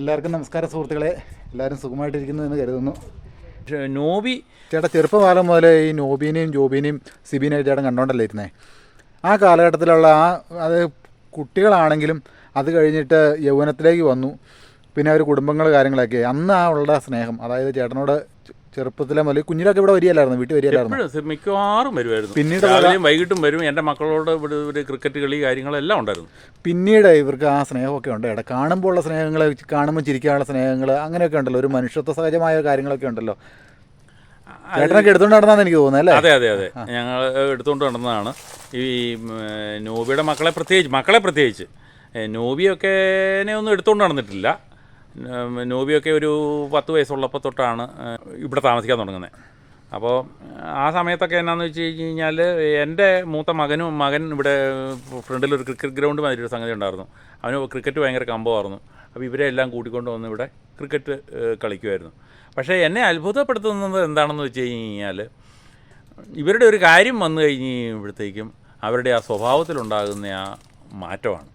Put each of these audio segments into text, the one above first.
എല്ലാവർക്കും നമസ്കാര സുഹൃത്തുക്കളെ. എല്ലാവരും സുഖമായിട്ടിരിക്കുന്നു എന്ന് കരുതുന്നു നോബി ചേട്ടാ ചെറുപ്പകാലം മുതൽ ഈ നോബീനെയും ജോബീനെയും സിബീനെയും ചേട്ടൻ കണ്ടോണ്ടല്ലേ ഇരുന്നേ? ആ കാലഘട്ടത്തിലുള്ള ആ അത് കുട്ടികളാണെങ്കിലും അത് കഴിഞ്ഞിട്ട് യൗവനത്തിലേക്ക് വന്നു. പിന്നെ അവർ കുടുംബങ്ങൾ കാര്യങ്ങളൊക്കെ. അന്ന് ആ ഉള്ള സ്നേഹം അതായത് ചേട്ടനോട് ചെറുപ്പത്തിലെ മുതൽ കുഞ്ഞിലൊക്കെ ഇവിടെ വരികയല്ലായിരുന്നു? വീട്ടിൽ വരികയല്ലായിരുന്നു? എപ്പോഴും മിക്കവാറും വരുമായിരുന്നു. പിന്നീട് രാവിലെയും വൈകിട്ടും വരും. എന്റെ മക്കളോട് ഇവിടെ ഒരു ക്രിക്കറ്റ് കളി കാര്യങ്ങളെല്ലാം ഉണ്ടായിരുന്നു. പിന്നീട് ഇവർക്ക് ആ സ്നേഹമൊക്കെ ഉണ്ട്. ഇട കാണുമ്പോൾ ഉള്ള സ്നേഹങ്ങൾ കാണുമ്പോൾ ചിരിക്കാനുള്ള സ്നേഹങ്ങൾ അങ്ങനെയൊക്കെ ഉണ്ടല്ലോ. ഒരു മനുഷ്യത്വ സഹജമായ കാര്യങ്ങളൊക്കെ ഉണ്ടല്ലോ. ചേട്ടനൊക്കെ എടുത്തുകൊണ്ട് നടന്നാന്ന് എനിക്ക് തോന്നുന്നത് അല്ലേ? അതെ അതെ അതെ. ഞങ്ങൾ എടുത്തുകൊണ്ട് നടന്നതാണ്. ഈ നോബിയുടെ മക്കളെ പ്രത്യേകിച്ച് മക്കളെ പ്രത്യേകിച്ച് നോബിയൊക്കെ ഒന്നും എടുത്തുകൊണ്ട് നടന്നിട്ടില്ല. നോബിയൊക്കെ ഒരു പത്ത് വയസ്സുള്ളപ്പോൾ തൊട്ടാണ് ഇവിടെ താമസിക്കാൻ തുടങ്ങുന്നത് അപ്പോൾ ആ സമയത്തൊക്കെ എന്നാന്ന് വെച്ച് കഴിഞ്ഞാൽ എന്റെ മൂത്ത മകനും മകൻ ഇവിടെ ഫ്രണ്ടിൽ ഒരു ക്രിക്കറ്റ് ഗ്രൗണ്ട് മാതിരി ഒരു സംഗതി ഉണ്ടായിരുന്നു. അവന് ക്രിക്കറ്റ് ഭയങ്കര കമ്പമായിരുന്നു. അപ്പോൾ ഇവരെ എല്ലാം കൂട്ടിക്കൊണ്ട് വന്ന് ഇവിടെ ക്രിക്കറ്റ് കളിക്കുമായിരുന്നു പക്ഷേ എന്നെ അത്ഭുതപ്പെടുത്തുന്നത് എന്താണെന്ന് വെച്ച് കഴിഞ്ഞാൽ ഇവരുടെ ഒരു കാര്യം വന്നു കഴിയുമ്പോഴത്തേക്കും അവരുടെ ആ സ്വഭാവത്തിലുണ്ടാകുന്ന ആ മാറ്റമാണ്.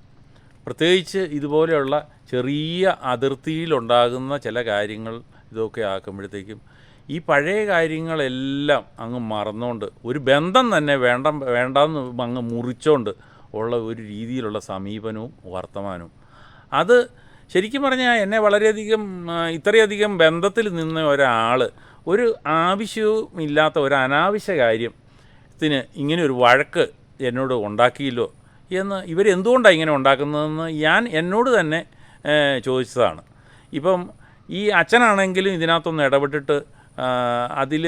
പ്രത്യേകിച്ച് ഇതുപോലെയുള്ള ചെറിയ അതിർത്തിയിലുണ്ടാകുന്ന ചില കാര്യങ്ങൾ ഇതൊക്കെ ആക്കുമ്പോഴത്തേക്കും ഈ പഴയ കാര്യങ്ങളെല്ലാം അങ്ങ് മറന്നുകൊണ്ട് ഒരു ബന്ധം തന്നെ വേണ്ട വേണ്ടെന്ന് അങ്ങ് മുറിച്ചുകൊണ്ട് ഉള്ള ഒരു രീതിയിലുള്ള സമീപനവും വർത്തമാനവും. അത് ശരിക്കും പറഞ്ഞാൽ എന്നെ വളരെയധികം ഇത്രയധികം ബന്ധത്തിൽ നിന്ന ഒരാൾ ഒരു ആവശ്യവും ഇല്ലാത്ത ഒരു അനാവശ്യ കാര്യത്തിന് ഇങ്ങനെ ഒരു വഴക്ക് എന്നോട് ഉണ്ടാക്കിയില്ലോ എന്ന് ഇവരെന്തുകൊണ്ടാണ് ഇങ്ങനെ ഉണ്ടാക്കുന്നതെന്ന് ഞാൻ എന്നോട് തന്നെ ചോദിച്ചതാണ്. ഇപ്പം ഈ അച്ഛനാണെങ്കിലും ഇതിനകത്തൊന്ന് ഇടപെട്ടിട്ട് അതിൽ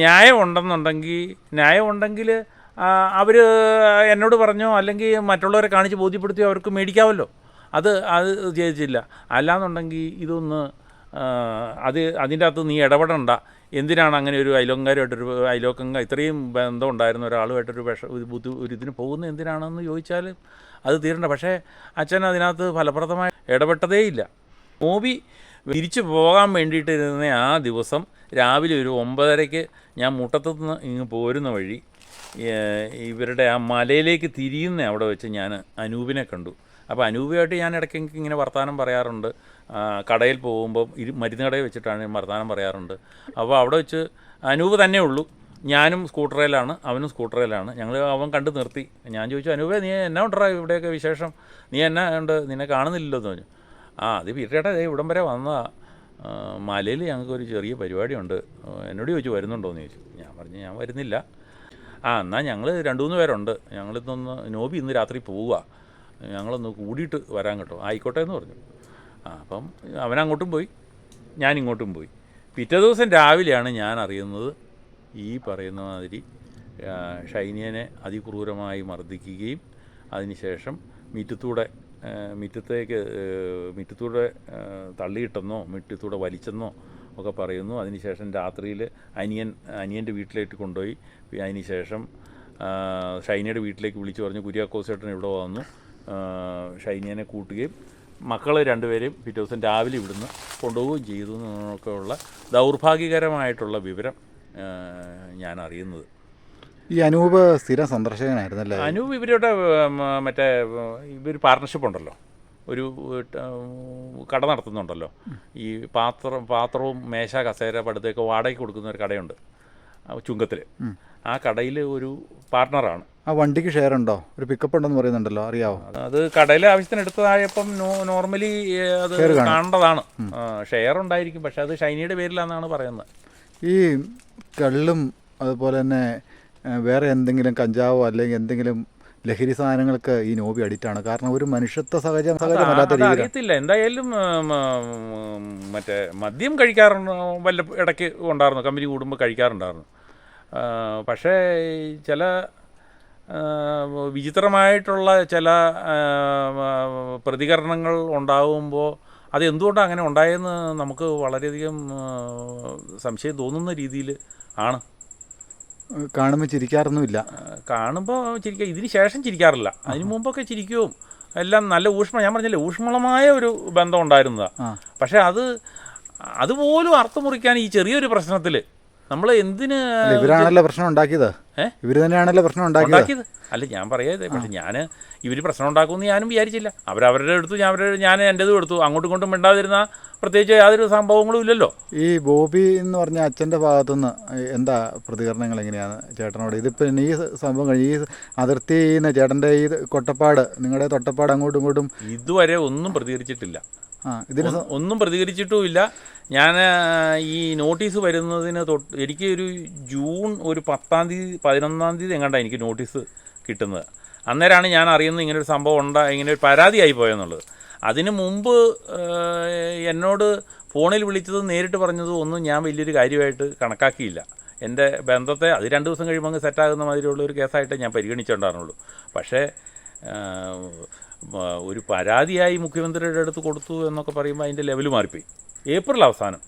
ന്യായമുണ്ടെന്നുണ്ടെങ്കിൽ ന്യായമുണ്ടെങ്കിൽ അവർ എന്നോട് പറഞ്ഞോ അല്ലെങ്കിൽ മറ്റുള്ളവരെ കാണിച്ച് ബോധ്യപ്പെടുത്തിയോ അവർക്ക് മേടിക്കാമല്ലോ അത് അത് ചെയ്തില്ല അല്ലാന്നുണ്ടെങ്കിൽ ഇതൊന്ന് അത് അതിന്റെ അകത്ത് നീ ഇടപെടണ്ട. എന്തിനാണ് അങ്ങനെ ഒരു അയലോക്കാരുമായിട്ടൊരു അയലോക്കങ്ക ഇത്രയും ബന്ധം ഉണ്ടായിരുന്ന ഒരാളുമായിട്ടൊരു വിഷ ഒരു ബുദ്ധി ഒരു ഇതിന് പോകുന്നത് എന്തിനാണെന്ന് ചോദിച്ചാൽ അത് തീരണ്ട. പക്ഷേ അച്ഛൻ അതിനകത്ത് ഫലപ്രദമായി ഇടപെട്ടതേയില്ല. മോബി തിരിച്ചു പോകാൻ വേണ്ടിയിട്ടിരുന്ന ആ ദിവസം രാവിലെ ഒരു ഒമ്പതരയ്ക്ക് ഞാൻ മുട്ടത്തു നിന്ന് ഇങ്ങ് പോരുന്ന വഴി ഇവരുടെ ആ മലയിലേക്ക് തിരിയുന്ന അവിടെ വെച്ച് ഞാൻ അനൂപിനെ കണ്ടു. അപ്പോൾ അനൂപുമായിട്ട് ഞാൻ ഇടയ്ക്ക് ഇങ്ങനെ വർത്തമാനം പറയാറുണ്ട്. കടയിൽ പോകുമ്പോൾ ഇരു മരുന്ന് കടയിൽ വെച്ചിട്ടാണ് വർത്തമാനം പറയാറുണ്ട്. അപ്പോൾ അവിടെ വെച്ച് അനൂപ് തന്നെ ഉള്ളൂ. ഞാനും സ്കൂട്ടറിലാണ് അവനും സ്കൂട്ടറിലാണ്. ഞങ്ങൾ അവൻ കണ്ടു നിർത്തി. ഞാൻ ചോദിച്ചു അനൂപേ നീ എന്നാ ഉണ്ടാ ഇവിടെയൊക്കെ വിശേഷം? നീ എന്നാ ഉണ്ട്? നിന്നെ കാണുന്നില്ലല്ലോ എന്ന് പറഞ്ഞു. ആ അത് വീട്ടേട്ടാ ഇവിടം വരെ വന്നതാ. മലയിൽ ഞങ്ങൾക്കൊരു ചെറിയ പരിപാടിയുണ്ട്. എന്നോട് ചോദിച്ചു വരുന്നുണ്ടോ? എന്ന് ചോദിച്ചു. ഞാൻ പറഞ്ഞു ഞാൻ വരുന്നില്ല. ആ എന്നാൽ ഞങ്ങൾ രണ്ട് മൂന്ന് പേരുണ്ട്. ഞങ്ങളിന്നൊന്ന് നോബി ഇന്ന് രാത്രി പോവുക. ഞങ്ങളൊന്ന് കൂടിയിട്ട് വരാൻ കേട്ടോ. ആയിക്കോട്ടെ എന്ന് പറഞ്ഞു. അപ്പം അവൻ അങ്ങോട്ടും പോയി. ഞാനിങ്ങോട്ടും പോയി. പിറ്റേ ദിവസം രാവിലെയാണ് ഞാൻ അറിയുന്നത് ഈ പറയുന്ന മാതിരി ഷൈനിയനെ അതിക്രൂരമായി മർദ്ദിക്കുകയും അതിനുശേഷം മിറ്റത്തൂടെ മിറ്റത്തേക്ക് മിറ്റത്തൂടെ തള്ളിയിട്ടെന്നോ മിറ്റത്തൂടെ വലിച്ചെന്നോ ഒക്കെ പറയുന്നു. അതിനുശേഷം രാത്രിയിൽ അനിയൻ അനിയന്റെ വീട്ടിലേക്ക് കൊണ്ടുപോയി. അതിനുശേഷം ഷൈനിയുടെ വീട്ടിലേക്ക് വിളിച്ചു പറഞ്ഞു കുര്യാക്കോസേട്ടൻ ഇവിടെ വന്നു. ഷൈനിയനെ കൂട്ടുകയും മക്കൾ രണ്ടുപേരെയും പിറ്റേ ദിവസം രാവിലെ ഇവിടുന്ന് കൊണ്ടുപോവുകയും ചെയ്തു എന്നൊക്കെയുള്ള ദൗർഭാഗ്യകരമായിട്ടുള്ള വിവരം ഞാൻ അറിയുന്നത്. ഈ അനൂപ് സ്ഥിര സന്ദർശകനായിരുന്നല്ലേ? അനൂപ് ഇവരുടെ മറ്റേ ഇവർ പാർട്ണർഷിപ്പ് ഉണ്ടല്ലോ. ഒരു കട നടത്തുന്നുണ്ടല്ലോ. ഈ പാത്രം പാത്രവും മേശ കസേര പടുത്തൊക്കെ വാടകയ്ക്ക് കൊടുക്കുന്ന ഒരു കടയുണ്ട്. ചുങ്കത്തിൽ ആ കടയിൽ ഒരു പാർട്ണറാണ്. ആ വണ്ടിക്ക് ഷെയർ ഉണ്ടോ ഒരു പിക്കപ്പ് ഉണ്ടെന്ന് പറയുന്നുണ്ടല്ലോ അറിയാവോ? അത് കടയിലെ ആവശ്യത്തിന് എടുത്തതായപ്പം നോർമലി അത് കാണേണ്ടതാണ്. ഷെയർ ഉണ്ടായിരിക്കും പക്ഷെ അത് ഷൈനിയുടെ പേരിലാണെന്നാണ് പറയുന്നത്. ഈ കള്ളും അതുപോലെ തന്നെ വേറെ എന്തെങ്കിലും കഞ്ചാവോ അല്ലെങ്കിൽ എന്തെങ്കിലും ലഹരി സാധനങ്ങൾക്ക് ഈ നോബി അഡിക്റ്റാണ്. കാരണം ഒരു മനുഷ്യത്വ സഹജം സഹജമല്ലാത്ത അറിയത്തില്ല. എന്തായാലും മറ്റേ മദ്യം കഴിക്കാറുണ്ട്? വല്ല ഇടയ്ക്ക് ഉണ്ടായിരുന്നു. കമ്പനി കൂടുമ്പോൾ കഴിക്കാറുണ്ടായിരുന്നു. പക്ഷേ ചില വിചിത്രമായിട്ടുള്ള ചില പ്രതികരണങ്ങൾ ഉണ്ടാകുമ്പോൾ അത് എന്തുകൊണ്ടാണ് അങ്ങനെ ഉണ്ടായെന്ന് നമുക്ക് വളരെയധികം സംശയം തോന്നുന്ന രീതിയിൽ ആണ്. കാണുമ്പോൾ ചിരിക്കാറൊന്നുമില്ല. കാണുമ്പോൾ ചിരിക്കുക ഇതിന് ശേഷം ചിരിക്കാറില്ല. അതിന് മുമ്പൊക്കെ ചിരിക്കുകയും എല്ലാം നല്ല ഊഷ്മ ഞാൻ പറഞ്ഞില്ലേ ഊഷ്മളമായ ഒരു ബന്ധം ഉണ്ടായിരുന്നതാണ് പക്ഷേ അത് അതുപോലും അർത്ഥം മുറിക്കാൻ ഈ ചെറിയൊരു പ്രശ്നത്തിൽ നമ്മൾ എന്തിന് ഇവരാണല്ലോ പ്രശ്നം ഉണ്ടാക്കിയത്? ഇവർ തന്നെയാണല്ലോ പ്രശ്നം ഉണ്ടാക്കിയത്. അല്ല ഞാൻ പറയാതെ പക്ഷെ ഞാൻ ഇവർ പ്രശ്നം ഉണ്ടാക്കുമെന്ന് ഞാനും വിചാരിച്ചില്ല. അവരവരുടെ എടുത്തു ഞാൻ അവരുടെ ഞാൻ എന്റെതും എടുത്തു. അങ്ങോട്ടും ഇങ്ങോട്ടും മിണ്ടാതിരുന്ന പ്രത്യേകിച്ച് യാതൊരു സംഭവങ്ങളും ഇല്ലല്ലോ. ഈ ബോബി എന്ന് പറഞ്ഞ അച്ഛന്റെ ഭാഗത്തുനിന്ന് എന്താ പ്രതികരണങ്ങൾ എങ്ങനെയാണ് ചേട്ടനോട്? ഇതിപ്പോൾ ഈ സംഭവം കഴിഞ്ഞ് ഈ അതിർത്തി ചേട്ടന്റെ ഈ കൊട്ടപ്പാട് നിങ്ങളുടെ തൊട്ടപ്പാട് അങ്ങോട്ടും ഇങ്ങോട്ടും ഇതുവരെ ഒന്നും പ്രതികരിച്ചിട്ടില്ല. ഇതിന് ഒന്നും പ്രതികരിച്ചിട്ടുമില്ല. ഞാൻ ഈ നോട്ടീസ് വരുന്നതിന് തൊട്ട് എനിക്ക് ഒരു ജൂൺ ഒരു പത്താം തീയതി പതിനൊന്നാം തീയതി എങ്ങാണ്ടാണ് എനിക്ക് നോട്ടീസ് കിട്ടുന്നത്. അന്നേരമാണ് ഞാൻ അറിയുന്നത് ഇങ്ങനെ ഒരു സംഭവം ഉണ്ടാ ഇങ്ങനെ ഒരു പരാതിയായി പോയെന്നുള്ളത്. അതിന് മുമ്പ് എന്നോട് ഫോണിൽ വിളിച്ചത് നേരിട്ട് പറഞ്ഞതും ഒന്നും ഞാൻ വലിയൊരു കാര്യമായിട്ട് കണക്കാക്കിയില്ല. എന്റെ ബന്ധത്തെ അത് രണ്ട് ദിവസം കഴിയുമ്പോൾ അങ്ങ് സെറ്റാകുന്ന മാതിരിയുള്ള ഒരു കേസായിട്ട് ഞാൻ പരിഗണിച്ചുകൊണ്ടാണുള്ളൂ പക്ഷേ ഒരു പരാതിയായി മുഖ്യമന്ത്രിയുടെ അടുത്ത് കൊടുത്തു എന്നൊക്കെ പറയുമ്പോൾ അതിന്റെ ലെവൽ മാറിപ്പോയി. ഏപ്രിൽ അവസാനം.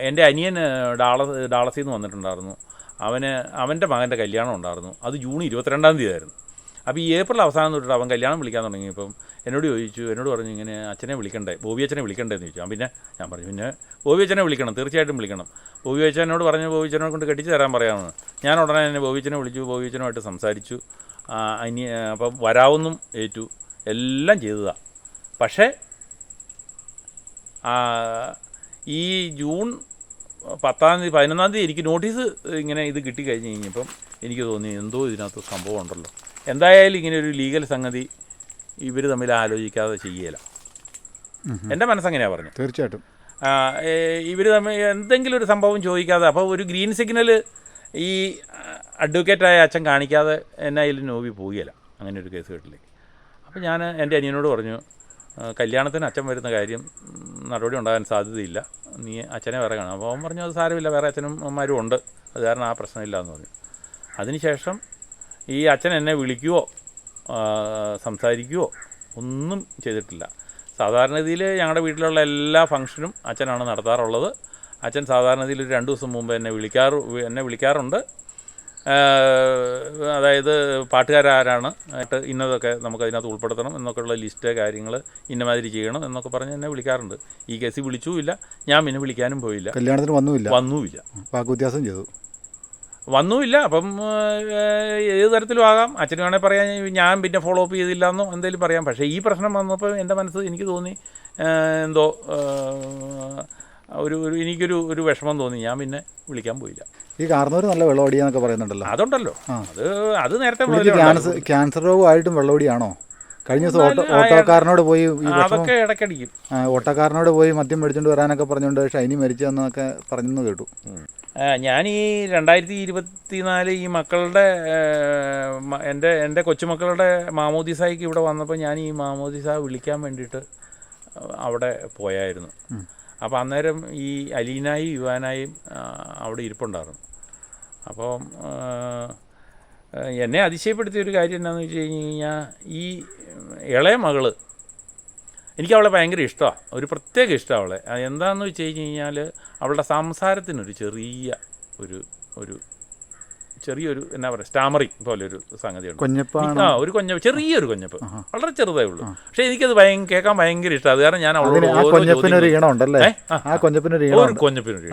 എന്റെ അനിയൻ ഡാള ഡാളസിൽ നിന്ന് വന്നിട്ടുണ്ടായിരുന്നു. അവന് അവന്റെ മകന്റെ കല്യാണം ഉണ്ടായിരുന്നു. അത് ജൂൺ ഇരുപത്തിരണ്ടാം തീയതി ആയിരുന്നു അപ്പോൾ ഈ ഏപ്രിൽ അവസാനം തൊട്ടിട്ട് അവൻ കല്യാണം വിളിക്കാൻ തുടങ്ങിയപ്പം എന്നോട് ചോദിച്ചു എന്നോട് പറഞ്ഞു ഇങ്ങനെ അച്ഛനെ വിളിക്കണ്ടേ? ബോബി അച്ഛനെ വിളിക്കണ്ടേ? എന്ന് ചോദിച്ചു. ഞാൻ പിന്നെ ഞാൻ പറഞ്ഞു പിന്നെ ബോബി അച്ഛനെ വിളിക്കണം തീർച്ചയായിട്ടും വിളിക്കണം. ബോബി അച്ഛനോട് പറഞ്ഞു ബോബി അച്ഛനെ കൊണ്ട് കെട്ടിച്ച് തരാൻ പറയാമെന്ന്. ഞാൻ ഉടനെ തന്നെ ബോബി അച്ഛനെ വിളിച്ചു ബോബി അച്ഛനുമായിട്ട് സംസാരിച്ചു. അനി അപ്പം വരാവുന്നും ഏറ്റു. എല്ലാം ചെയ്തതാണ് പക്ഷേ ഈ ജൂൺ പത്താം തീയതി പതിനൊന്നാം തീയതി എനിക്ക് നോട്ടീസ് ഇങ്ങനെ ഇത് കിട്ടിക്കഴിഞ്ഞ് കഴിഞ്ഞപ്പം എനിക്ക് തോന്നി എന്തോ ഇതിനകത്ത് സംഭവം ഉണ്ടല്ലോ. എന്തായാലും ഇങ്ങനെ ഒരു ലീഗൽ സംഗതി ഇവർ തമ്മിൽ ആലോചിക്കാതെ ചെയ്യല. എന്റെ മനസ്സങ്ങനെയാണ് പറഞ്ഞു തീർച്ചയായിട്ടും. ഇവർ തമ്മിൽ എന്തെങ്കിലും ഒരു സംഭവം ചോദിക്കാതെ അപ്പോൾ ഒരു ഗ്രീൻ സിഗ്നൽ ഈ അഡ്വക്കേറ്റായ അച്ഛൻ കാണിക്കാതെ എന്നെ അതിൽ നോവി പോവുകയില്ല. അങ്ങനെ ഒരു കേസ് കേട്ടില്ലേ. അപ്പോൾ ഞാൻ എന്റെ അനിയനോട് പറഞ്ഞു കല്യാണത്തിന് അച്ഛൻ വരുന്ന കാര്യം നടപടി ഉണ്ടാകാൻ സാധ്യതയില്ല. നീ അച്ഛനെ വേറെ കാണാം അപ്പോൾ അവൻ പറഞ്ഞു അത് സാരമില്ല വേറെ അച്ഛനും അമ്മമാരും ഉണ്ട്. അത് കാരണം ആ പ്രശ്നമില്ല എന്ന് പറഞ്ഞു. അതിനുശേഷം ഈ അച്ഛൻ എന്നെ വിളിക്കുവോ സംസാരിക്കുവോ ഒന്നും ചെയ്തിട്ടില്ല. സാധാരണ രീതിയിൽ ഞങ്ങളുടെ വീട്ടിലുള്ള എല്ലാ ഫംഗ്ഷനും അച്ഛനാണ് നടത്താറുള്ളത്. അച്ഛൻ സാധാരണ രീതിയിൽ ഒരു രണ്ട് ദിവസം മുമ്പ് എന്നെ വിളിക്കാറു എന്നെ വിളിക്കാറുണ്ട്. അതായത് പാട്ടുകാരാരാണ് ആയിട്ട് ഇന്നതൊക്കെ നമുക്ക് അതിനകത്ത് ഉൾപ്പെടുത്തണം എന്നൊക്കെയുള്ള ലിസ്റ്റ് കാര്യങ്ങൾ ഇന്നമാതിരി ചെയ്യണം എന്നൊക്കെ പറഞ്ഞ് എന്നെ വിളിക്കാറുണ്ട്. ഈ കേസിൽ വിളിച്ചുമില്ല ഞാൻ പിന്നെ വിളിക്കാനും പോയില്ല. കല്യാണത്തിന് വന്നുമില്ല. വന്നുമില്ല. വാക്കുവ്യത്യാസം ചെയ്തു. വന്നുമില്ല അപ്പം ഏത് തരത്തിലും ആകാം. അച്ഛന് വേണേൽ പറയാൻ ഞാൻ പിന്നെ ഫോളോ അപ്പ് ചെയ്തില്ല എന്നോ എന്തെങ്കിലും പറയാം. പക്ഷേ ഈ പ്രശ്നം വന്നപ്പോൾ എന്റെ മനസ്സ് എനിക്ക് തോന്നി എന്തോ ഒരു ഒരു എനിക്കൊരു ഒരു വിഷമം തോന്നി. ഞാൻ പിന്നെ വിളിക്കാൻ പോയില്ല. ഈ കാർന്നൂർ നല്ല വെള്ളമടിയാന്നൊക്കെ പറയുന്നുണ്ടല്ലോ. അതുണ്ടല്ലോ. അത് അത് നേരത്തെ ക്യാൻസർ രോഗമായിട്ടും വെള്ളമടിയാണോ കഴിഞ്ഞ ദിവസം ഓട്ടോ ഓട്ടോക്കാരനോട് പോയി അതൊക്കെ ഇടയ്ക്കടിക്കും ഓട്ടോക്കാരനോട് പോയി മദ്യം മേടിച്ചുകൊണ്ട് വരാനൊക്കെ പറഞ്ഞുകൊണ്ട് ഷൈനി മരിച്ചു എന്നൊക്കെ പറഞ്ഞു കേട്ടു. ഞാൻ ഈ രണ്ടായിരത്തി ഇരുപത്തിനാല് ഈ മക്കളുടെ എന്റെ എന്റെ കൊച്ചുമക്കളുടെ മാമോദിസായിക്ക് ഇവിടെ വന്നപ്പോൾ ഞാൻ ഈ മാമോദിസ വിളിക്കാൻ വേണ്ടിയിട്ട് അവിടെ പോയായിരുന്നു. അപ്പോൾ അന്നേരം ഈ അലീനായും യുവാനായും അവിടെ ഇരിപ്പുണ്ടായിരുന്നു. അപ്പോൾ എന്നെ അതിശയപ്പെടുത്തിയ ഒരു കാര്യം എന്താണെന്ന് വെച്ച് കഴിഞ്ഞ് കഴിഞ്ഞാൽ ഈ ഇളയ മകൾ എനിക്ക് അവളെ ഭയങ്കര ഇഷ്ടമാണ് ഒരു പ്രത്യേക ഇഷ്ടമാണ് അവളെ. എന്താണെന്ന് വെച്ച് കഴിഞ്ഞ് കഴിഞ്ഞാൽ അവളുടെ സംസാരത്തിനൊരു ചെറിയ ഒരു ഒരു ചെറിയൊരു എന്നാ പറയുക സ്റ്റാമറി പോലെ ഒരു സംഗതിയുണ്ട് കുഞ്ഞപ്പാണ് ആ ഒരു കൊഞ്ഞപ്പ് ചെറിയൊരു കൊഞ്ഞപ്പ്. വളരെ ചെറുതേ ഉള്ളൂ. പക്ഷെ എനിക്കത് ഭയങ്കര കേൾക്കാൻ ഭയങ്കര ഇഷ്ടമാണ് അത് കാരണം ഞാൻ അവളോട് കൊഞ്ഞപ്പിനൊരു ഈണം ആ, ഒരു കൊഞ്ഞപ്പിനൊരു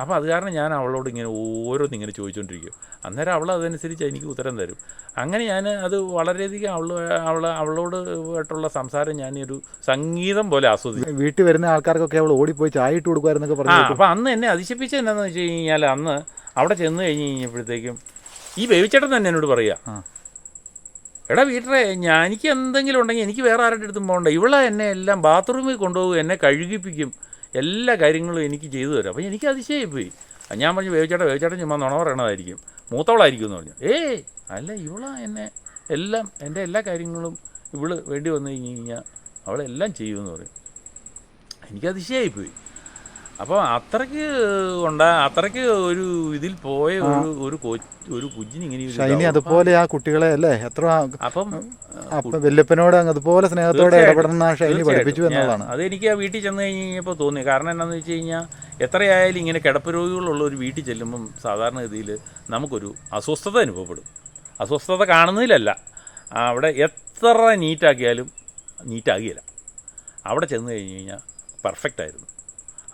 അപ്പോൾ അത് കാരണം ഞാൻ അവളോട് ഇങ്ങനെ ഓരോന്ന് ഇങ്ങനെ ചോദിച്ചുകൊണ്ടിരിക്കും അന്നേരം അവൾ അതനുസരിച്ച് എനിക്ക് ഉത്തരം തരും. അങ്ങനെ ഞാൻ അത് വളരെയധികം അവൾ അവൾ അവളോട് ആയിട്ടുള്ള സംസാരം ഞാൻ ഒരു സംഗീതം പോലെ ആസ്വദിച്ചു വീട്ടിൽ വരുന്ന ആൾക്കാർക്കൊക്കെ അവൾ ഓടിപ്പോയി ചായ ഇട്ട് കൊടുക്കുമായിരുന്നൊക്കെ പറഞ്ഞു. അപ്പോൾ അന്ന് എന്നെ അതിശയിപ്പിച്ചത് എന്താണെന്ന് വെച്ച് കഴിഞ്ഞാൽ അന്ന് അവിടെ ചെന്ന് കഴിഞ്ഞ് കഴിഞ്ഞപ്പോഴത്തേക്കും ഈ ബേബിച്ചേട്ടൻ തന്നെ എന്നോട് പറയുക എടാ വീട്ടിലെ ഞാൻ എനിക്ക് എന്തെങ്കിലും ഉണ്ടെങ്കിൽ എനിക്ക് വേറെ ആരുടെ അടുത്തും പോകണ്ട. ഇവളെ എന്നെ എല്ലാം ബാത്റൂമിൽ കൊണ്ടുപോകും എന്നെ കഴുകിപ്പിക്കും. എല്ലാ കാര്യങ്ങളും എനിക്ക് ചെയ്തു തരും. അപ്പോൾ എനിക്ക് അതിശയപ്പോയി അത് ഞാൻ പറഞ്ഞു വേവിച്ചേട്ടൻ വേവിച്ചേട്ടൻ ചുമ്മാ നുണ പറയണതായിരിക്കും. മൂത്തവളായിരിക്കും എന്ന് പറഞ്ഞു. ഏയ് അല്ല ഇവളാ എന്നെ എല്ലാം എന്റെ എല്ലാ കാര്യങ്ങളും ഇവൾ വേണ്ടി വന്നു കഴിഞ്ഞ് കഴിഞ്ഞാൽ അവളെല്ലാം ചെയ്യുമെന്ന് പറയും എനിക്ക് അതിശയായിപ്പോയി അപ്പോൾ അത്രയ്ക്ക് ഉണ്ടാ അത്രയ്ക്ക് ഒരു ഇതിൽ പോയ ഒരു ഒരു ഒരു കുഞ്ഞിന് ഇങ്ങനെ ഷൈനി അതുപോലെ ആ കുട്ടികളെ അല്ലേ? എത്ര അപ്പം അപ്പം വല്യപ്പനോട് അതുപോലെ സ്നേഹത്തോടെ. ഇടപെടുന്ന ഷൈനി പഠിപ്പിച്ചു ഞാൻ- അത് എനിക്ക് ആ വീട്ടിൽ ചെന്ന് കഴിഞ്ഞ് കഴിഞ്ഞപ്പോൾ തോന്നി. കാരണം എന്താണെന്ന് വെച്ച് കഴിഞ്ഞാൽ എത്രയായാലും ഇങ്ങനെ കിടപ്പ് രോഗികളുള്ള ഒരു വീട്ടിൽ ചെല്ലുമ്പം സാധാരണ ഗതിയിൽ നമുക്കൊരു അസ്വസ്ഥത അനുഭവപ്പെടും. അസ്വസ്ഥത കാണുന്നതിലല്ല. അവിടെ എത്ര നീറ്റാക്കിയാലും നീറ്റാകില്ല അവിടെ ചെന്ന് കഴിഞ്ഞ് കഴിഞ്ഞാൽ പെർഫെക്റ്റ് ആയിരുന്നു.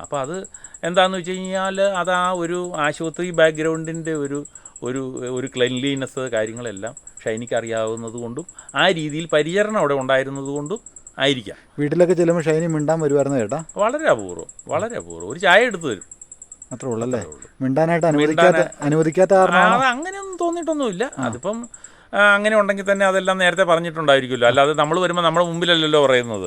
അപ്പോൾ അത് എന്താണെന്ന് വെച്ച് കഴിഞ്ഞാൽ അത് ആ ഒരു ആശുപത്രി ബാക്ക്ഗ്രൗണ്ടിന്റെ ഒരു ഒരു ഒരു ക്ലെൻലിനെസ് കാര്യങ്ങളെല്ലാം ഷൈനിക്ക് അറിയാവുന്നത് കൊണ്ടും ആ രീതിയിൽ പരിചരണം അവിടെ ഉണ്ടായിരുന്നത് കൊണ്ടും ആയിരിക്കാം. വീട്ടിലൊക്കെ ചെല്ലുമ്പോൾ ഷൈനി മിണ്ടാൻ വരുമായിരുന്നു ചേട്ടാ? വളരെ അപൂർവം വളരെ അപൂർവം. ഒരു ചായ എടുത്തു തരും. അത്രേ ഉള്ളല്ലേ? മിണ്ടാനായിട്ട് അനുവദിക്കാത്ത അനുവദിക്കാത്ത കാരണം അങ്ങനെയൊന്നും തോന്നിയിട്ടൊന്നുമില്ല. അതിപ്പം അങ്ങനെ ഉണ്ടെങ്കിൽ തന്നെ അതെല്ലാം നേരത്തെ പറഞ്ഞിട്ടുണ്ടായിരിക്കുമല്ലോ. അല്ലാതെ നമ്മൾ വരുമ്പോൾ നമ്മുടെ മുമ്പിലല്ലല്ലോ പറയുന്നത്.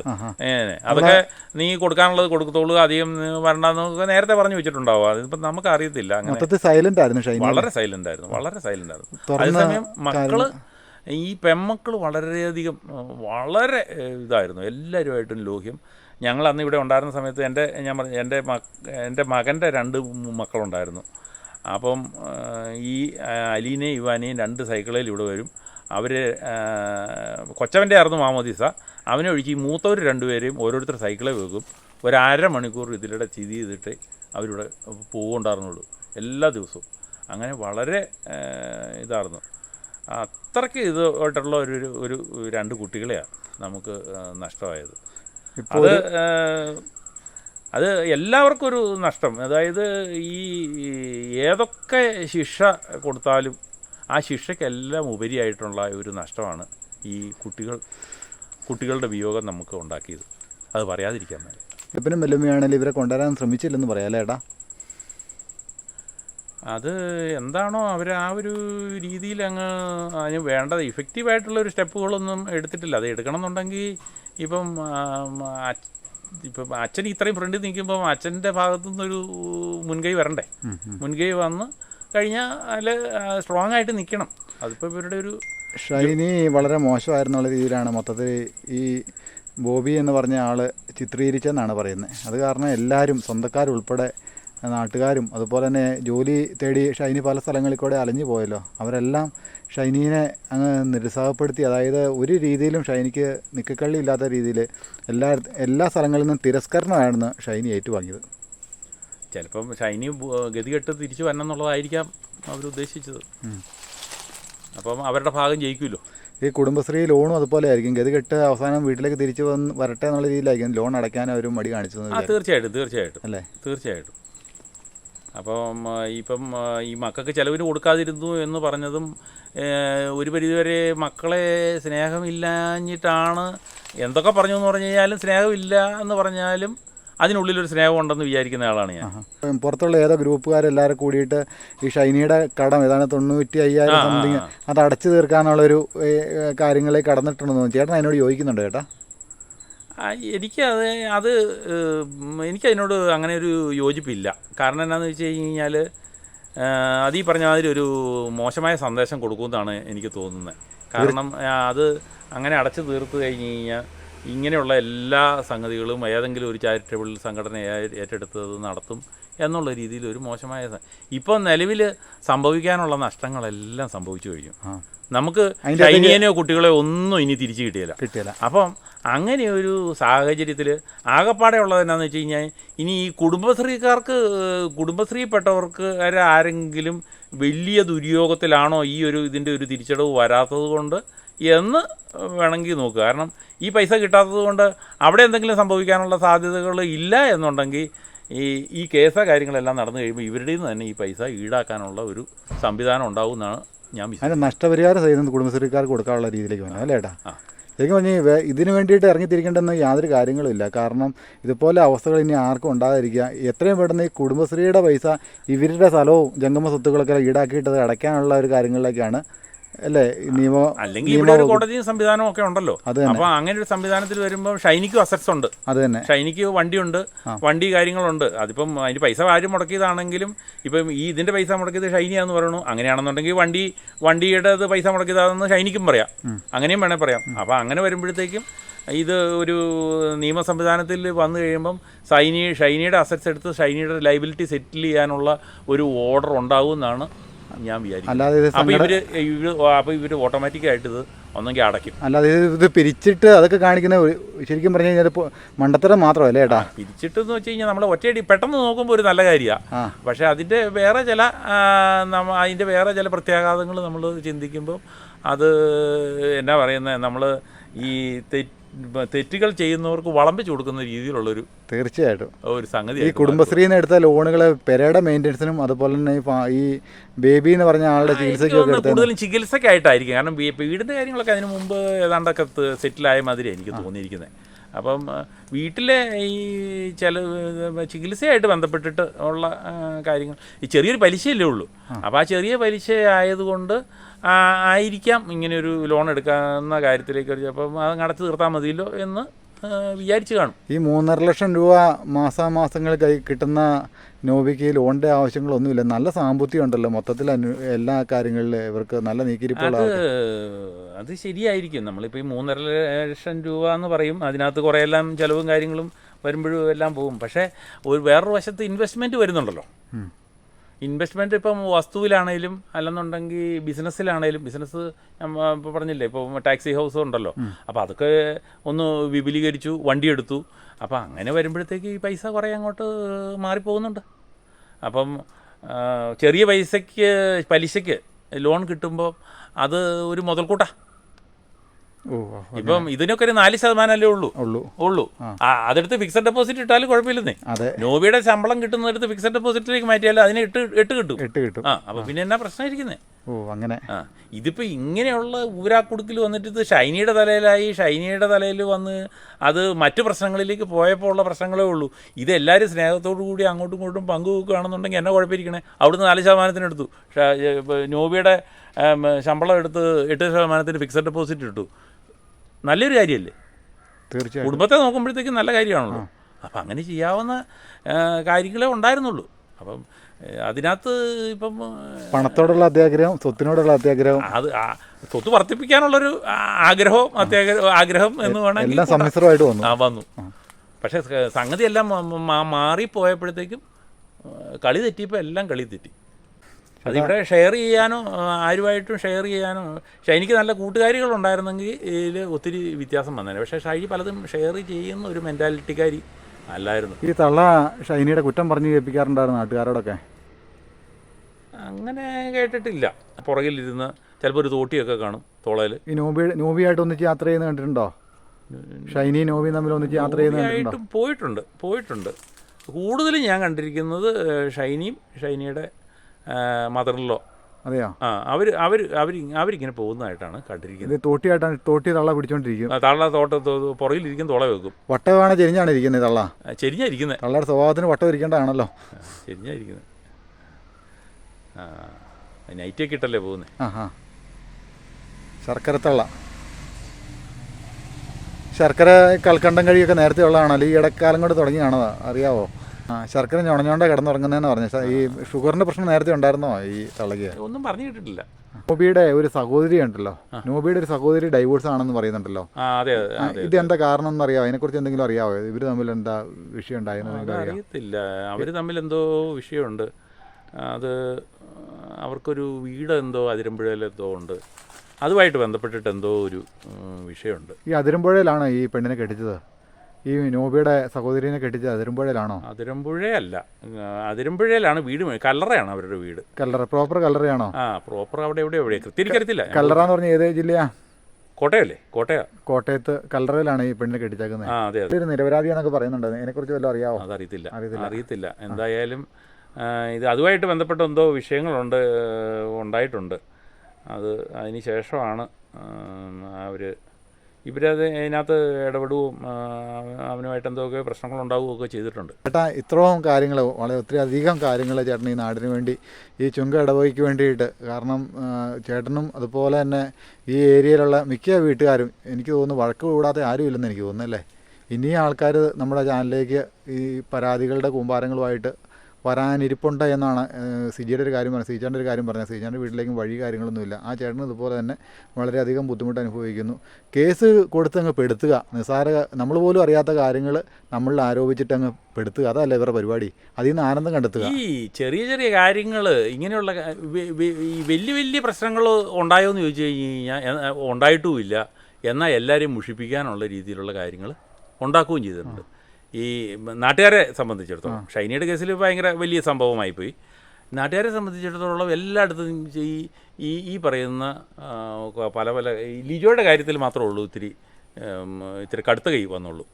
അതൊക്കെ നീ കൊടുക്കാനുള്ളത് കൊടുത്തോളൂ അധികം വരണ്ടെന്ന് നേരത്തെ പറഞ്ഞു വെച്ചിട്ടുണ്ടാവും. അതിപ്പം നമുക്ക് അറിയത്തില്ല. അങ്ങനെ സൈലന്റ് ആയിരുന്നു വളരെ സൈലന്റ് ആയിരുന്നു വളരെ സൈലന്റ് ആയിരുന്നു. അതേസമയം മക്കൾ ഈ പെമ്മക്കൾ വളരെയധികം വളരെ ഇതായിരുന്നു. എല്ലാവരുമായിട്ടും ലോഹ്യം. ഞങ്ങൾ അന്ന് ഇവിടെ ഉണ്ടായിരുന്ന സമയത്ത് എന്റെ ഞാൻ പറഞ്ഞു എന്റെ മക് എന്റെ മകന്റെ രണ്ട് മക്കളുണ്ടായിരുന്നു. അപ്പം ഈ അലീനയും ഇവാനെയും രണ്ട് സൈക്കിളിൽ ഇവിടെ വരും. അവർ കൊച്ചവന്റെ ആയിരുന്നു മാമോദീസ. അവനെ ഒഴുക്കി ഈ മൂത്തവർ രണ്ടുപേരെയും ഓരോരുത്തർ സൈക്കിളെ വെക്കും. ഒരു അര മണിക്കൂർ ഇതിലൂടെ ചിതി ചെയ്തിട്ട് അവരിവിടെ പോവുണ്ടായിരുന്നുള്ളൂ. എല്ലാ ദിവസവും. അങ്ങനെ വളരെ ഇതായിരുന്നു. അത്രയ്ക്ക് ഇതായിട്ടുള്ള ഒരു ഒരു- ഒരു രണ്ട് കുട്ടികളെയാണ് നമുക്ക് നഷ്ടമായത്. അത് അത് എല്ലാവർക്കും ഒരു നഷ്ടം. അതായത് ഈ ഏതൊക്കെ ശിക്ഷ കൊടുത്താലും ആ ശിക്ഷയ്ക്കെല്ലാം ഉപരിയായിട്ടുള്ള ഒരു നഷ്ടമാണ് ഈ കുട്ടികൾ കുട്ടികളുടെ വിയോഗം നമുക്ക് ഉണ്ടാക്കിയത്. അത് പറയാതിരിക്കാൻ മതി ഇപ്പിനും വല്യമ്മയാണെങ്കിൽ ഇവരെ കൊണ്ടുവരാൻ ശ്രമിച്ചില്ലെന്ന് പറയാം അല്ലേ ഏട്ടാ? അത് എന്താണോ അവർ ആ ഒരു രീതിയിൽ അങ്ങ് അതിന് വേണ്ടത്. ഇഫക്റ്റീവായിട്ടുള്ള ഒരു സ്റ്റെപ്പുകളൊന്നും എടുത്തിട്ടില്ല. അത് എടുക്കണം എന്നുണ്ടെങ്കിൽ ഇപ്പം ഇപ്പം അച്ഛൻ ഇത്രയും ഫ്രണ്ടിൽ നിൽക്കുമ്പോൾ അച്ഛന്റെ ഭാഗത്തു നിന്നൊരു മുൻകൈ വരണ്ടേ? മുൻകൈ വന്ന് കഴിഞ്ഞാൽ അതിൽ സ്ട്രോങ് ആയിട്ട് നിൽക്കണം. അതിപ്പോൾ ഇവരുടെ ഒരു ഷൈനി വളരെ മോശമായിരുന്നുള്ള രീതിയിലാണ് മൊത്തത്തിൽ ഈ ബോബി എന്ന് പറഞ്ഞ ആൾ ചിത്രീകരിച്ചെന്നാണ് പറയുന്നത്. അത് കാരണം എല്ലാവരും സ്വന്തക്കാരുൾപ്പെടെ നാട്ടുകാരും അതുപോലെ തന്നെ ജോലി തേടി ഷൈനി പല സ്ഥലങ്ങളിൽ കൂടെ അലഞ്ഞു പോയല്ലോ. അവരെല്ലാം ഷൈനീനെ അങ്ങ് നിരുത്സാഹപ്പെടുത്തി അതായത് ഒരു രീതിയിലും ഷൈനിക്ക് നിക്കക്കള്ളി ഇല്ലാത്ത രീതിയിൽ എല്ലാ എല്ലാ സ്ഥലങ്ങളിൽ നിന്നും തിരസ്കരണമായിരുന്നു ഷൈനി ഏറ്റുവാങ്ങിയത്. ചിലപ്പം ഷൈനി ഗതികെട്ട് തിരിച്ചു വരണം എന്നുള്ളതായിരിക്കാം അവരുദ്ദേശിച്ചത് അപ്പം അവരുടെ ഭാഗം ജയിക്കുമല്ലോ. ഈ കുടുംബശ്രീ ലോണും അതുപോലെ ആയിരിക്കും. ഗതികെട്ട് അവസാനം വീട്ടിലേക്ക് തിരിച്ചു വന്ന് വരട്ടെ എന്നുള്ള രീതിയിലായിരിക്കും ലോൺ അടയ്ക്കാൻ അവർ മടി കാണിച്ചത് തീർച്ചയായിട്ടും തീർച്ചയായിട്ടും. അല്ലേ? തീർച്ചയായിട്ടും. അപ്പം ഇപ്പം ഈ മക്കൾക്ക് ചിലവിന് കൊടുക്കാതിരുന്നു എന്ന് പറഞ്ഞതും ഒരു പരിധിവരെ മക്കളെ സ്നേഹമില്ലാഞ്ഞിട്ടാണ് എന്തൊക്കെ പറഞ്ഞു എന്ന് പറഞ്ഞു കഴിഞ്ഞാലും സ്നേഹമില്ല എന്ന് പറഞ്ഞാലും അതിനുള്ളിലൊരു സ്നേഹമുണ്ടെന്ന് വിചാരിക്കുന്ന ആളാണ് ഞാൻ. പുറത്തുള്ള ഏതോ ഗ്രൂപ്പുകാരെല്ലാവരും കൂടിയിട്ട് ഈ ഷൈനിയുടെ കടം ഏതാണ് തൊണ്ണൂറ്റി അയ്യായിരം സംതിങ് അത് അടച്ചു തീർക്കാനുള്ളൊരു കാര്യങ്ങളിലേക്ക് കടന്നിട്ടുണ്ടെന്ന് ചേട്ടൻ അതിനോട് യോജിക്കുന്നുണ്ട് ചേട്ടാ? ആ, അത് അത് എനിക്കതിനോട് അങ്ങനെ ഒരു യോജിപ്പില്ല. കാരണം എന്താണെന്ന് വെച്ച് കഴിഞ്ഞാൽ അത് പറഞ്ഞ മാതിരി ഒരു മോശമായ സന്ദേശം കൊടുക്കുമെന്നാണ് എനിക്ക് തോന്നുന്നത് കാരണം അത് അങ്ങനെ അടച്ചു തീർത്ത് കഴിഞ്ഞ് കഴിഞ്ഞാൽ ഇങ്ങനെയുള്ള എല്ലാ സംഗതികളും ഏതെങ്കിലും ഒരു ചാരിറ്റബിൾ സംഘടന ഏറ്റെടുത്തത് നടത്തും എന്നുള്ള രീതിയിൽ ഒരു മോശമായ ഇപ്പോൾ നിലവിൽ സംഭവിക്കാനുള്ള നഷ്ടങ്ങളെല്ലാം സംഭവിച്ചു കഴിഞ്ഞു. നമുക്ക് ചൈനീയനെയോ കുട്ടികളെയോ ഒന്നും ഇനി തിരിച്ചു കിട്ടിയില്ല. കിട്ടിയില്ല. അപ്പം അങ്ങനെ ഒരു സാഹചര്യത്തിൽ ആകപ്പാടെ ഉള്ളത് എന്നാന്ന് വെച്ച് കഴിഞ്ഞാൽ ഇനി ഈ കുടുംബശ്രീക്കാർക്ക് കുടുംബശ്രീപ്പെട്ടവർക്ക് ആരെ ആരെങ്കിലും വലിയ ദുര്യോഗത്തിലാണോ ഈ ഒരു ഇതിന്റെ ഒരു തിരിച്ചടവ് വരാത്തത് കൊണ്ട് എന്ന് വേണമെങ്കിൽ നോക്കുക കാരണം ഈ പൈസ കിട്ടാത്തത് കൊണ്ട് അവിടെ എന്തെങ്കിലും സംഭവിക്കാനുള്ള സാധ്യതകൾ ഇല്ല എന്നുണ്ടെങ്കിൽ ഈ ഈ കേസ കാര്യങ്ങളെല്ലാം നടന്നു കഴിയുമ്പോൾ ഇവരുടെ നിന്ന് തന്നെ ഈ പൈസ ഈടാക്കാനുള്ള ഒരു സംവിധാനം ഉണ്ടാവും എന്നാണ് ഞാൻ നഷ്ടപരിഹാരം സഹിതം കുടുംബശ്രീക്കാർക്ക് കൊടുക്കാനുള്ള രീതിയിലേക്ക് വന്നു അല്ലേ ഏട്ടാ? ശരിക്കും പറഞ്ഞാൽ ഇതിനു വേണ്ടിയിട്ട് ഇറങ്ങിത്തിരിക്കേണ്ടെന്ന് യാതൊരു കാര്യങ്ങളും ഇല്ല കാരണം ഇതുപോലെ അവസ്ഥകൾ ഇനി ആർക്കും ഉണ്ടാകാതിരിക്കുക. എത്രയും പെട്ടെന്ന് ഈ കുടുംബശ്രീയുടെ പൈസ ഇവരുടെ സ്ഥലവും ജംഗമ സ്വത്തുക്കളൊക്കെ ഈടാക്കിയിട്ട് അടയ്ക്കാനുള്ള ഒരു കാര്യങ്ങളിലേക്കാണ് അല്ലേ? നിയമ അല്ലെങ്കിൽ ഇവിടെ ഒരു കോടതിയും സംവിധാനവും ഒക്കെ ഉണ്ടല്ലോ. അപ്പൊ അങ്ങനെ ഒരു സംവിധാനത്തിൽ വരുമ്പോൾ ഷൈനിക്കും അസറ്റ്സ് ഉണ്ട്. അത് തന്നെ. ഷൈനിക്ക് വണ്ടിയുണ്ട് വണ്ടി കാര്യങ്ങളുണ്ട്. അതിപ്പം അതിന് പൈസ ആരും മുടക്കിയതാണെങ്കിലും ഇപ്പം ഈ ഇതിന്റെ പൈസ മുടക്കിയത് ഷൈനിയാന്ന് പറയണു അങ്ങനെയാണെന്നുണ്ടെങ്കിൽ വണ്ടി വണ്ടിയുടെ പൈസ മുടക്കിയതാണെന്ന് ഷൈനിക്കും പറയാം. അങ്ങനെയും വേണേൽ പറയാം. അപ്പൊ അങ്ങനെ വരുമ്പോഴത്തേക്കും ഇത് ഒരു നിയമ സംവിധാനത്തിൽ വന്നു കഴിയുമ്പം സൈനി ഷൈനിയുടെ അസറ്റ്സ് എടുത്ത് ഷൈനിയുടെ ലൈബിലിറ്റി സെറ്റിൽ ചെയ്യാനുള്ള ഒരു ഓർഡർ ഉണ്ടാവും ഞാൻ വിചാരിക്കും അല്ലാതെ ഇത് അപ്പോൾ ഇവർ ഓട്ടോമാറ്റിക്കായിട്ട് ഇത് ഒന്നെങ്കിൽ അടയ്ക്കും. അല്ലാതെ ഇത് ഇത് പിരിച്ചിട്ട് അതൊക്കെ കാണിക്കുന്ന ഒരു- ശരിക്കും പറഞ്ഞു കഴിഞ്ഞാൽ ഇപ്പോൾ മണ്ടത്തരം മാത്രമല്ലേ ഏട്ടാ? പിരിച്ചിട്ടെന്ന് വെച്ച് കഴിഞ്ഞാൽ നമ്മൾ ഒറ്റയടി പെട്ടെന്ന് നോക്കുമ്പോൾ ഒരു നല്ല കാര്യമാണ് ആ. പക്ഷേ അതിന്റെ വേറെ ചില ആ, നമ്മ അതിന്റെ വേറെ ചില പ്രത്യാഘാതങ്ങൾ നമ്മൾ ചിന്തിക്കുമ്പോൾ അത് എന്നാ പറയുന്നത് നമ്മൾ ഈ തെ തെറ്റുകൾ ചെയ്യുന്നവർക്ക് വളമ്പിച്ച് കൊടുക്കുന്ന രീതിയിലുള്ളൊരു തീർച്ചയായിട്ടും. ഒരു സംഗതി ഈ കുടുംബശ്രീന്ന് എടുത്ത ലോണുകൾ പെരയുടെ മെയിന്റെനൻസിനും അതുപോലെ തന്നെ ഈ ബേബി എന്ന് പറഞ്ഞ ആളുടെ ചികിത്സയ്ക്കൊക്കെ കൂടുതലും ചികിത്സക്കായിട്ടായിരിക്കും കാരണം വീടിന്റെ കാര്യങ്ങളൊക്കെ അതിന് മുമ്പ് ഏതാണ്ടൊക്കെ സെറ്റിലായ മാതിരി എനിക്ക് തോന്നിയിരിക്കുന്നത് അപ്പം വീട്ടിലെ ഈ ചില ചികിത്സയായിട്ട് ബന്ധപ്പെട്ടിട്ട് ഉള്ള കാര്യങ്ങൾ ഈ ചെറിയൊരു പലിശയല്ലേ ഉള്ളൂ. അപ്പോൾ ആ ചെറിയ പലിശ ആയതുകൊണ്ട് ആയിരിക്കാം ഇങ്ങനെയൊരു ലോൺ എടുക്കാവുന്ന കാര്യത്തിലേക്ക് അപ്പം അത് അടച്ചു തീർത്താൽ മതിയല്ലോ എന്ന് വിചാരിച്ചു കാണും. ഈ മൂന്നര ലക്ഷം രൂപ മാസാമാസങ്ങൾ കൈ കിട്ടുന്ന നോബിക്ക് ലോണിന്റെ ആവശ്യങ്ങളൊന്നുമില്ല. നല്ല സാമ്പത്തികം ഉണ്ടല്ലോ. മൊത്തത്തിൽ അനു- എല്ലാ കാര്യങ്ങളിലും ഇവർക്ക് നല്ല നീക്കിരിപ്പുള്ള അത് അത് ശരിയായിരിക്കും. നമ്മളിപ്പോൾ ഈ മൂന്നര ലക്ഷം രൂപ എന്ന് പറയും. അതിനകത്ത് കുറേ എല്ലാം ചിലവും കാര്യങ്ങളും വരുമ്പോഴും എല്ലാം പോകും. പക്ഷേ ഒരു വേറൊരു വശത്ത് ഇൻവെസ്റ്റ്മെന്റ് വരുന്നുണ്ടല്ലോ. ഇൻവെസ്റ്റ്മെന്റ് ഇപ്പം വസ്തുവിലാണേലും അല്ലെന്നുണ്ടെങ്കിൽ ബിസിനസ്സിലാണേലും ബിസിനസ് ഇപ്പോൾ പറഞ്ഞില്ലേ ഇപ്പോൾ ടാക്സി ഹൗസ് ഉണ്ടല്ലോ. അപ്പോൾ അതൊക്കെ ഒന്ന് വിപുലീകരിച്ചു വണ്ടി എടുത്തു. അപ്പോൾ അങ്ങനെ വരുമ്പോഴത്തേക്ക് ഈ പൈസ കുറേ അങ്ങോട്ട് മാറിപ്പോകുന്നുണ്ട്. അപ്പം ചെറിയ പൈസയ്ക്ക് പലിശയ്ക്ക് ലോൺ കിട്ടുമ്പോൾ അത് ഒരു മുതൽക്കൂട്ടാണ് ഇപ്പം ഇതിനൊക്കെ ഒരു നാല് ശതമാനമല്ലേ ഉള്ളൂ. ഉള്ളൂ. ഉള്ളൂ. ആ, അതെടുത്ത് ഫിക്സഡ് ഡെപ്പോസിറ്റ് ഇട്ടാലും കുഴപ്പമില്ലെന്നേ. അതെ. നോബിയുടെ ശമ്പളം കിട്ടുന്നിടത്ത് ഫിക്സഡ് ഡെപ്പോസിറ്റിലേക്ക് മാറ്റിയാലും അതിന് എട്ട് എട്ട് കിട്ടും. എട്ട് കിട്ടും. ആ അപ്പൊ പിന്നെ എന്നാ പ്രശ്നം ഇരിക്കുന്നത് ഓ അങ്ങനെ. ആ ഇതിപ്പോ ഇങ്ങനെയുള്ള ഊരാക്കുടുക്കിൽ വന്നിട്ട് ഇത് ഷൈനിയുടെ തലയിലായി ഷൈനിയുടെ തലയിൽ വന്ന് അത് മറ്റു പ്രശ്നങ്ങളിലേക്ക് പോയപ്പോൾ ഉള്ള പ്രശ്നങ്ങളേ ഉള്ളൂ. ഇത് എല്ലാവരും സ്നേഹത്തോടു കൂടി അങ്ങോട്ടും ഇങ്ങോട്ടും പങ്കുവെക്കുകയാണെന്നുണ്ടെങ്കിൽ എന്നെ കുഴപ്പമിരിക്കണേ? അവിടുന്ന് നാല് ശതമാനത്തിന് എടുത്തു. നോബിയുടെ ശമ്പളം എടുത്ത് എട്ട് ശതമാനത്തിന് ഫിക്സഡ് ഡെപ്പോസിറ്റ് ഇട്ടു. നല്ലൊരു കാര്യമല്ലേ? തീർച്ചയായും കുടുംബത്തെ നോക്കുമ്പോഴത്തേക്കും നല്ല കാര്യമാണല്ലോ. അപ്പം അങ്ങനെ ചെയ്യാവുന്ന കാര്യങ്ങളെ ഉണ്ടായിരുന്നുള്ളൂ. അപ്പം അതിനകത്ത് ഇപ്പം പണത്തോടുള്ള അത്യാഗ്രഹം സ്വത്തിനോടുള്ള അത്യാഗ്രഹം. അത് സ്വത്ത് വർദ്ധിപ്പിക്കാനുള്ളൊരു ആഗ്രഹവും അത്യാഗ്രഹം ആഗ്രഹം എന്ന് വേണമെങ്കിൽ. സമ്മിശ്രമായിട്ട് വന്നു. ആ വന്നു. പക്ഷേ സംഗതിയെല്ലാം മാറിപ്പോയപ്പോഴത്തേക്കും കളി തെറ്റിയപ്പോൾ എല്ലാം കളി തെറ്റി. അതിവിടെ ഷെയർ ചെയ്യാനോ ആരുമായിട്ടും ഷെയർ ചെയ്യാനോ ഷൈനിക്ക് നല്ല ഇതിൽ ഒത്തിരി വ്യത്യാസം വന്നേനെ പക്ഷേ ഷൈനി പലതും ഷെയർ ചെയ്യുന്ന ഒരു മെന്റാലിറ്റിക്കാരി അല്ലായിരുന്നു. ഈ തള്ള ഷൈനിയുടെ കുറ്റം പറഞ്ഞു കേൾപ്പിക്കാറുണ്ടായിരുന്നു നാട്ടുകാരോടൊക്കെ? അങ്ങനെ കേട്ടിട്ടില്ല. പുറകിലിരുന്ന് ചിലപ്പോൾ ഒരു തോട്ടിയൊക്കെ കാണും തോളയിൽ ഈ നോബി നോബിയായിട്ട് ഒന്നിച്ച് യാത്ര ചെയ്യുന്ന കണ്ടിട്ടുണ്ടോ? ഷൈനി നോബി തമ്മിൽ ഒന്നിച്ച് യാത്ര ചെയ്യുന്ന പോയിട്ടുണ്ട് പോയിട്ടുണ്ട്. കൂടുതലും ഞാൻ കണ്ടിരിക്കുന്നത് ഷൈനിയും ഷൈനിയുടെ മദറിലോ അതെയോ? ആ അവർ അവർ അവർ അവരിങ്ങനെ പോകുന്നതായിട്ടാണ് കണ്ടിരിക്കുന്നത്. തോട്ടിയായിട്ടാണ് തോട്ടി തള്ള പിടിച്ചോണ്ടിരിക്കും. തള്ള തോട്ട തോ- പുറകിലിരിക്കും തുള വെക്കും. വട്ടമാണ് ചെരിഞ്ഞാണ് ഇരിക്കുന്നത് തള്ള. ചെരിഞ്ഞായിരിക്കുന്നത്. തള്ളയുടെ സ്വഭാവത്തിന് വട്ടം ഇരിക്കേണ്ടതാണല്ലോ. ചെരിഞ്ഞായിരിക്കുന്നത്. ആ നൈറ്റൊക്കെ ഇട്ടല്ലേ പോകുന്നത് ആ ആ. ശർക്കര തള്ള. ശർക്കര കൽക്കണ്ടം കഴിയൊക്കെ നേരത്തെ ഉള്ളതാണല്ലോ. ഈ ഇടക്കാലം കൊണ്ട് തുടങ്ങിയാണോ അറിയാവോ? ആ ശർക്കര ഞൊണഞ്ഞോണ്ട കിടന്നുറങ്ങുന്നതെന്ന് പറഞ്ഞു. ഈ ഷുഗറിന്റെ പ്രശ്നം നേരത്തെ ഉണ്ടായിരുന്നോ ഈ തളകിയ ഒന്നും പറഞ്ഞു കേട്ടിട്ടില്ല നോബിയുടെ ഒരു സഹോദരി ഉണ്ടല്ലോ. നോബിയുടെ ഒരു സഹോദരി ഡൈവോഴ്സ് ആണെന്ന് പറയുന്നുണ്ടല്ലോ. ഇത് എന്താ കാരണം എന്ന് അതിനെ അതിനെക്കുറിച്ച് എന്തെങ്കിലും അറിയാവോ? ഇവർ തമ്മിൽ എന്താ വിഷയം അറിയത്തില്ല. അവർ തമ്മിൽ എന്തോ വിഷയമുണ്ട്. അത് അവർക്കൊരു വീട് എന്തോ അതിരമ്പുഴയിലെന്തോ ഉണ്ട്. അതുമായിട്ട് ബന്ധപ്പെട്ടിട്ട് എന്തോ ഒരു വിഷയമുണ്ട്. ഈ അതിരമ്പുഴയിലാണ് ഈ പെണ്ണിനെ കെട്ടിച്ചത്. ഈ നോബിയുടെ സഹോദരിനെ കെട്ടിച്ചത് അതിരമ്പുഴയിലാണോ? അതിരമ്പുഴയല്ല. അതിരമ്പുഴയിലാണ് വീട് കല്ലറയാണ് അവരുടെ വീട്. കല്ലറ പ്രോപ്പർ കല്ലറയാണോ? ആ പ്രോപ്പർ അവിടെ എവിടെ എവിടെ കൃത്യം കല്ലറ എന്ന് പറഞ്ഞ ഏത് ജില്ലയാ? കോട്ടയല്ലേ കോട്ടയ. കോട്ടയത്ത് കല്ലറയിലാണ് ഈ പെണ്ണിനെ കെട്ടിച്ചേക്കുന്നത്. ആ അതെ അതെ. അതിനെ നിരപരാധിയാന്നൊക്കെ പറയുന്നുണ്ട്. അതിനെക്കുറിച്ച് വല്ലതും അറിയാവോ? അതറിയത്തില്ല. അറിയത്തില്ല. അറിയത്തില്ല. എന്തായാലും ഇത് അതുമായിട്ട് ബന്ധപ്പെട്ട എന്തോ വിഷയങ്ങളുണ്ട് ഉണ്ടായിട്ടുണ്ട്. അത് അതിന് ശേഷമാണ് അവർ ഇവരത് അതിനകത്ത് ഇടപെടുകയും അവനുമായിട്ട് എന്തൊക്കെ പ്രശ്നങ്ങളുണ്ടാവുകയൊക്കെ ചെയ്തിട്ടുണ്ട്. ചേട്ടാ ഇത്രയും കാര്യങ്ങൾ വളരെ ഒത്തിരി അധികം കാര്യങ്ങൾ ചേട്ടൻ ഈ നാടിന് വേണ്ടി ഈ ചുങ്ക ഇടവകയ്ക്ക് വേണ്ടിയിട്ട് കാരണം ചേട്ടനും അതുപോലെ തന്നെ ഈ ഏരിയയിലുള്ള മിക്ക വീട്ടുകാരും എനിക്ക് തോന്നുന്നു വഴക്ക് കൂടാതെ ആരും ഇല്ലെന്ന് എനിക്ക് തോന്നുന്നു അല്ലേ? ഇനിയും ആൾക്കാർ നമ്മുടെ ചാനലിലേക്ക് ഈ പരാതികളുടെ കൂമ്പാരങ്ങളുമായിട്ട് വരാനിരിപ്പുണ്ട് എന്നാണ് സിജിയുടെ ഒരു കാര്യം പറഞ്ഞത് സിജാന്റെ ഒരു കാര്യം പറഞ്ഞത്. സിജാന്റെ വീട്ടിലേക്കും വഴി കാര്യങ്ങളൊന്നുമില്ല. ആ ചേട്ടന് ഇതുപോലെ തന്നെ വളരെയധികം ബുദ്ധിമുട്ട് അനുഭവിക്കുന്നു കേസ് കൊടുത്തങ്ങ് പെടുത്തുക. നിസ്സാര നമ്മൾ പോലും അറിയാത്ത കാര്യങ്ങൾ നമ്മളിൽ ആരോപിച്ചിട്ട് അങ്ങ് പെടുത്തുക. അതല്ല ഇവരുടെ പരിപാടി. അതിൽ നിന്ന് ആനന്ദം കണ്ടെത്തുക. ഈ ചെറിയ ചെറിയ കാര്യങ്ങൾ ഇങ്ങനെയുള്ള ഈ വലിയ വലിയ പ്രശ്നങ്ങൾ ഉണ്ടായോ എന്ന് ചോദിച്ചു കഴിഞ്ഞാൽ ഉണ്ടായിട്ടുമില്ല. എന്നാൽ എല്ലാവരെയും മുഷിപ്പിക്കാനുള്ള രീതിയിലുള്ള കാര്യങ്ങൾ ഉണ്ടാക്കുകയും ചെയ്തിട്ടുണ്ട്. ഈ നാട്ടുകാരെ സംബന്ധിച്ചിടത്തോളം ഷൈനിയുടെ കേസിൽ ഭയങ്കര വലിയ സംഭവമായി പോയി നാട്ടുകാരെ സംബന്ധിച്ചിടത്തോളം എല്ലായിടത്തും ഈ ഈ ഈ പറയുന്ന പല പല ലിജോയുടെ കാര്യത്തിൽ മാത്രമേ ഉള്ളൂ ഇത്തിരി ഇത്തിരി കടുത്ത കൈ വന്നുള്ളൂ.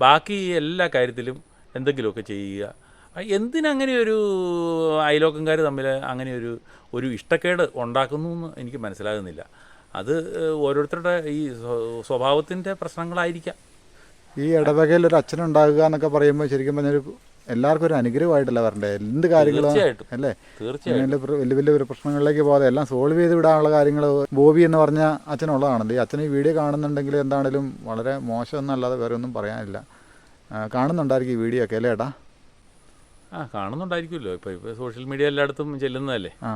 ബാക്കി എല്ലാ കാര്യത്തിലും എന്തെങ്കിലുമൊക്കെ ചെയ്യുക. എന്തിനങ്ങനെയൊരു എന്തിനങ്ങനെ ഒരു അയലോക്കംകാർ തമ്മിൽ അങ്ങനെ ഒരു ഒരു ഇഷ്ടക്കേട് ഉണ്ടാക്കുന്നു എന്ന് എനിക്ക് മനസ്സിലാകുന്നില്ല. അത് ഓരോരുത്തരുടെ ഈ സ്വ- സ്വഭാവത്തിന്റെ പ്രശ്നങ്ങളായിരിക്കാം. ഈ ഇടവകയിൽ ഒരു അച്ഛനുണ്ടാകുക എന്നൊക്കെ പറയുമ്പോൾ ശരിക്കും പറഞ്ഞൊരു എല്ലാവർക്കും ഒരു അനുഗ്രഹമായിട്ടല്ല വരണ്ടേ? എന്ത് കാര്യങ്ങളും അല്ലേ? വലിയ വലിയ പ്രശ്നങ്ങളിലേക്ക് പോകാതെ എല്ലാം സോൾവ് ചെയ്ത് വിടാനുള്ള കാര്യങ്ങൾ ബോബി എന്ന് പറഞ്ഞ അച്ഛനുള്ളതാണല്ലോ ഈ അച്ഛൻ ഈ വീഡിയോ കാണുന്നുണ്ടെങ്കിൽ എന്താണേലും വളരെ മോശം എന്നല്ലാതെ വേറെ ഒന്നും പറയാനില്ല. കാണുന്നുണ്ടായിരിക്കും ഈ വീഡിയോ ഒക്കെ അല്ലേ ഏട്ടാ? ആ കാണുന്നുണ്ടായിരിക്കുമല്ലോ. ഇപ്പോൾ ഇപ്പോൾ സോഷ്യൽ മീഡിയ എല്ലായിടത്തും ചെല്ലുന്നതല്ലേ? ആ.